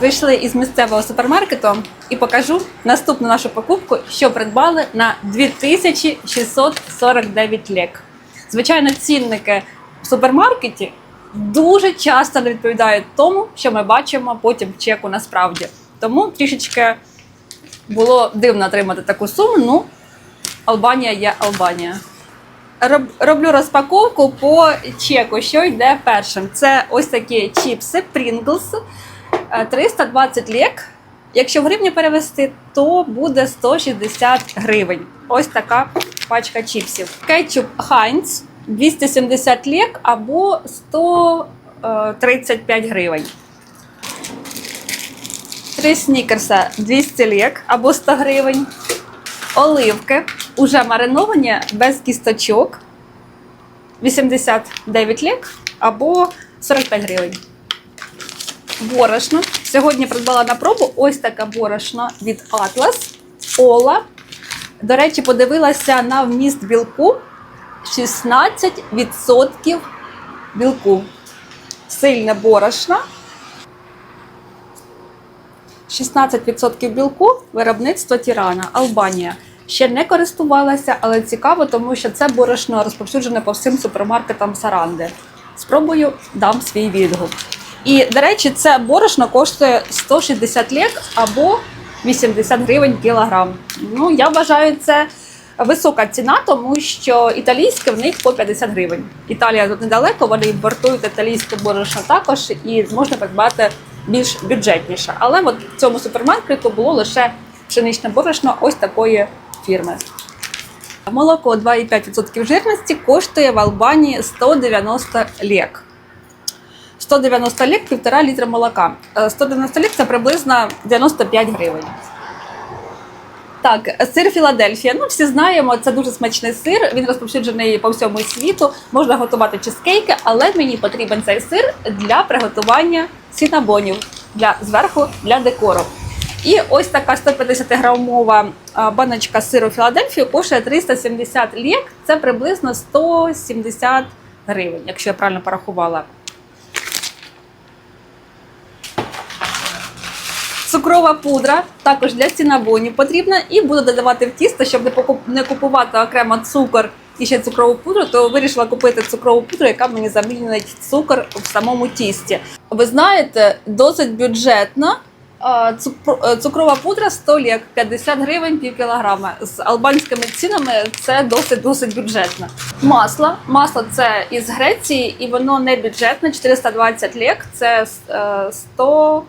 Вийшли із місцевого супермаркету і покажу наступну нашу покупку, що придбали на 2649 лек. Звичайно, цінники в супермаркеті дуже часто не відповідають тому, що ми бачимо потім в чеку насправді. Тому трішечки було дивно отримати таку суму. Ну, Албанія є Албанія. Роб- Роблю розпаковку по чеку, що йде першим. Це ось такі чіпси Pringles, 320 лек. Якщо в гривні перевести, то буде 160 гривень. Ось така пачка чіпсів. Кетчуп Heinz 270 лек або 135 гривень. Три снікерса 200 лек або 100 гривень. Оливки уже мариновані без кісточок 89 лек або 45 гривень. Борошно. Сьогодні придбала на пробу ось таке борошно від Atlas Ола. До речі, подивилася на вміст білку 16% білку. Сильне борошно. 16% білку виробництво Тірана, Албанія. Ще не користувалася, але цікаво, тому що це борошно розповсюджене по всім супермаркетам Саранди. Спробую, дам свій відгук. І, до речі, це борошно коштує 160 лек або 80 гривень кілограм. Ну, я вважаю, це висока ціна, тому що італійське в них по 50 гривень. Італія тут недалеко, вони імпортують італійське борошно також і можна придбати більш бюджетніше. Але от в цьому супермаркету було лише пшеничне борошно ось такої фірми. Молоко 2,5% жирності коштує в Албанії 190 лек. 190 лік, півтора літра молока. Е, 190 лік це приблизно 95 гривень. Так, сир Філадельфія. Ну, всі знаємо, це дуже смачний сир. Він розповсюджений по всьому світу. Можна готувати чизкейки, але мені потрібен цей сир для приготування сінабонів для зверху для декору. І ось така 150 грамова баночка сиру Філадельфію коштує 370 лік. Це приблизно 170 гривень, якщо я правильно порахувала. Цукрова пудра також для сінабонів потрібна, і буду додавати в тісто, щоб не купувати окремо цукор і ще цукрову пудру, то вирішила купити цукрову пудру, яка мені замінить цукор в самому тісті. Ви знаєте, досить бюджетна. цукро- е, Цукрова пудра 100 лік, 50 гривень пів кілограма. З албанськими цінами це досить досить бюджетно. Масло. Масло це із Греції, і воно не бюджетне, 420 лік, це е, 100